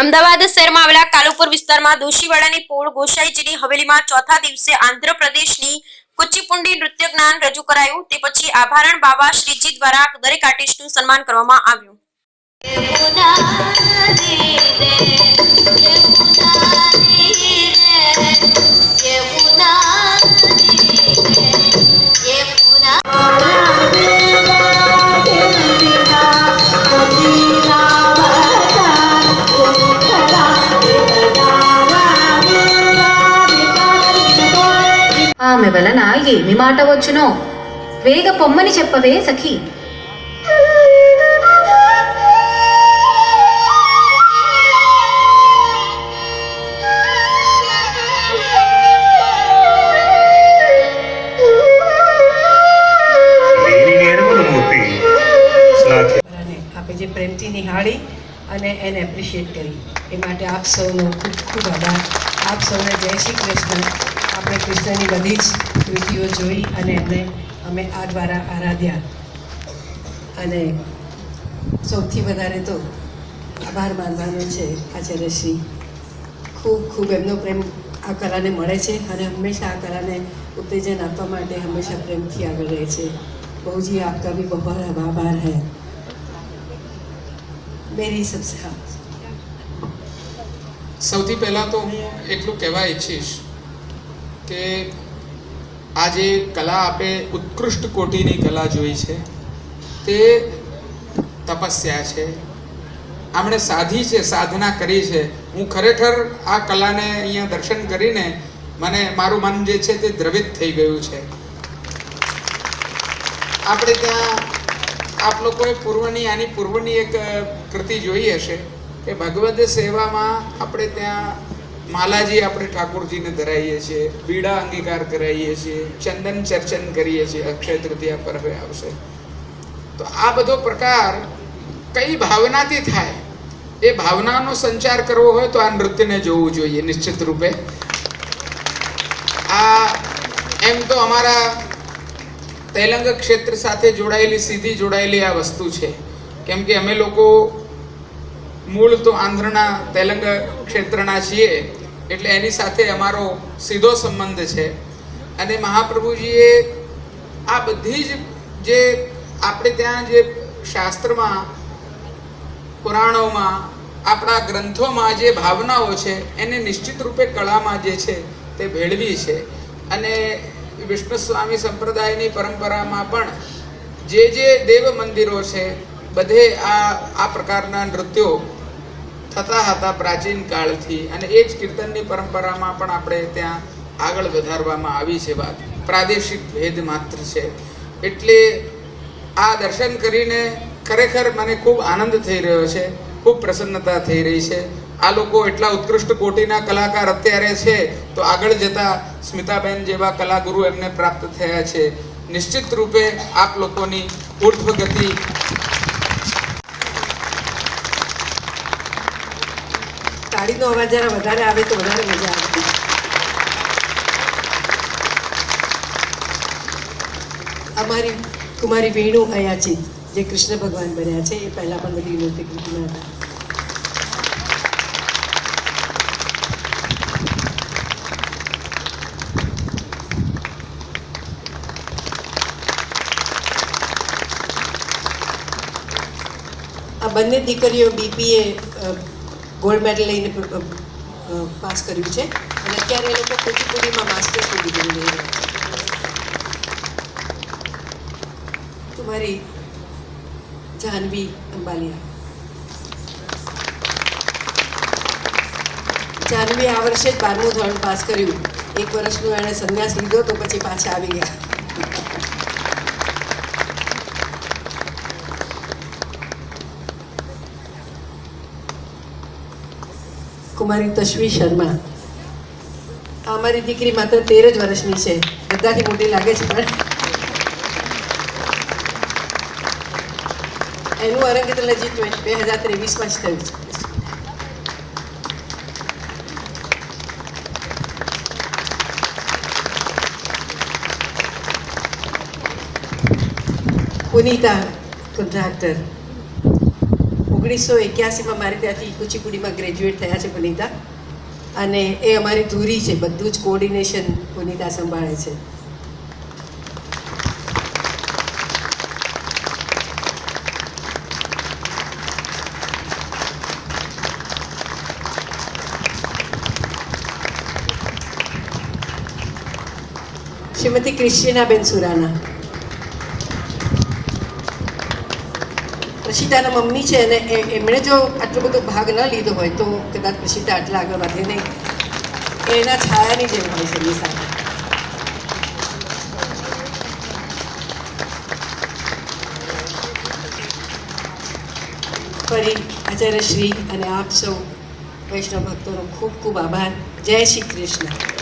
અમદાવાદ શહેરમાં આવેલા કાલુપુર વિસ્તારમાં દોશીવાડાની પોળ ગોસાઈજીની હવેલીમાં ચોથા દિવસે આંધ્રપ્રદેશની કુચીપુંડી નૃત્ય જ્ઞાન રજૂ કરાયું. તે પછી આભારણ બાબા શ્રીજી દ્વારા દરેક આર્ટિસ્ટનું સન્માન કરવામાં આવ્યું. ఆమె వలన ఏమి మాట వచ్చునో వేగ పొమ్మని చెప్పవే సఖి. అభిజి ప్రేమ్జీ నిహాళి અને એને એપ્રિશિએટ કરી. એ માટે આપ સૌનો ખૂબ ખૂબ આભાર. આપ સૌને જય શ્રી કૃષ્ણ. આપણે કૃષ્ણની બધી જ કૃતિઓ જોઈ અને એમને અમે આ દ્વારા આરાધ્યા. અને સૌથી વધારે તો આભાર માનવાનો છે આચાર્ય શ્રી. ખૂબ ખૂબ એમનો પ્રેમ આ કલાને મળે છે અને હંમેશા આ કલાને ઉત્તેજન આપવા માટે હંમેશા પ્રેમથી આગળ રહે છે. બહુજી આપકા ભી બહુ આભાર હૈ. મેરી સબસે સૌથી પહેલાં તો હું એટલું કહેવા ઈચ્છીશ કે આ જે કલા આપે ઉત્કૃષ્ટ કોટીની કલા જોઈ છે, તે તપસ્યા છે. આમણે સાધી છે, સાધના કરી છે. હું ખરેખર આ કલાને અહીંયા દર્શન કરીને મને, મારું મન જે છે તે દ્રવિત થઈ ગયું છે. આપણે ત્યાં આપ લોકોએ પૂર્વની આની પૂર્વની એક કૃતિ જોઈ હશે કે ભગવદ સેવામાં આપણે ત્યાં માલાજી આપણે ઠાકોરજીને ધરાવીએ છીએ બીડા અંગીકાર કરાવીએ છીએ, ચંદન ચર્ચન કરીએ છીએ, અક્ષય તૃતીયા પર હવે આવશે. તો આ બધો પ્રકાર કઈ ભાવનાથી થાય? એ ભાવનાનો સંચાર કરવો હોય તો આ નૃત્યને જોવું જોઈએ, નિશ્ચિત રૂપે. આ એમ તો અમારા તેલંગ ક્ષેત્ર સાથે જોડાયેલી, સીધી જોડાયેલી આ વસ્તુ છે. કેમ કે અમે લોકો મૂળ તો આંધ્રના, તૈલંગ ક્ષેત્રના છીએ, એટલે એની સાથે અમારો સીધો સંબંધ છે. અને મહાપ્રભુજીએ આ બધી જ જે આપણે ત્યાં જે શાસ્ત્રમાં, પુરાણોમાં, આપણા ગ્રંથોમાં જે ભાવનાઓ છે, એને નિશ્ચિત રૂપે કળામાં જે છે, તે ભેળવી છે. અને વિષ્ણુ સ્વામી સંપ્રદાયની પરંપરામાં પણ જે જે દેવ મંદિરો છે, બધે આ આ પ્રકારના નૃત્યો થતા હતા પ્રાચીન કાળથી અને એ જ કીર્તનની પરંપરામાં પણ આપણે ત્યાં આગળ વધારવામાં આવી છે વાત. પ્રાદેશિક ભેદ માત્ર છે. એટલે આ દર્શન કરીને ખરેખર મને ખૂબ આનંદ થઈ રહ્યો છે, ખૂબ પ્રસન્નતા થઈ રહી છે. આ લોકો એટલા ઉત્કૃષ્ટ કોટીના કલાકાર અત્યારે છે, તો આગળ જતા સ્મિતાબેન જેવા કલાગુરુ એમને પ્રાપ્ત થયા છે. નિશ્ચિત રૂપે આપ લોકોની ઉર્ધ્વગતિ તાળીનો અવાજ વધારે આવે તો વધારે મજા આવે. અમારી કુમારી વેણુ અયાચી જે કૃષ્ણ ભગવાન બન્યા છે, એ પહેલાં પણ બધી નૃત્ય કૃતિમાં હતા. આ બંને દીકરીઓ બીપીએ ગોલ્ડ મેડલ લઈને પાસ કર્યું છે. અને અત્યારે એ લોકો કુચીપુડીમાં માસ્ટર્સ ડિગ્રી લઈ રહ્યા છે. તમારી જાહ્નવી અંબાલિયા. જાહ્નવી આ વર્ષે જ બારમું ધોરણ પાસ કર્યું. એક વર્ષનું એણે સંન્યાસ લીધો તો પછી પાછા આવી ગયા. કુમારી તશ્વી શર્મા. આ અમારી દીકરી માત્ર તેર જ વર્ષની છે. બધાથી મોટી લાગે છે પણ. એનું અરંગેતન લજી બે હજાર ત્રેવીસમાં જ થયું છે. પુનિતા કોન્ટ્રાક્ટર ઓગણીસો એક્યાસીમાં મારે ત્યાંથી કુચીપુડીમાં ગ્રેજ્યુએટ થયા છે પુનિતા અને એ અમારી ધૂરી છે, બધું જ કોર્ડિનેશન પુનિતા સંભાળે છે. શ્રીમતી ક્રિશ્ચિનાબેન સુરાના. પ્રશિતાના મમ્મી છે અને એમણે જો આટલો બધો ભાગ ન લીધો હોય તો કદાચ પ્રશિતા આટલા આગળ વધે નહીં. એના છાયાની જેમ હોય છે સાથે ફરી આચાર્ય શ્રી અને આપ સૌ વૈષ્ણવ ભક્તોનો ખૂબ ખૂબ આભાર. જય શ્રી કૃષ્ણ.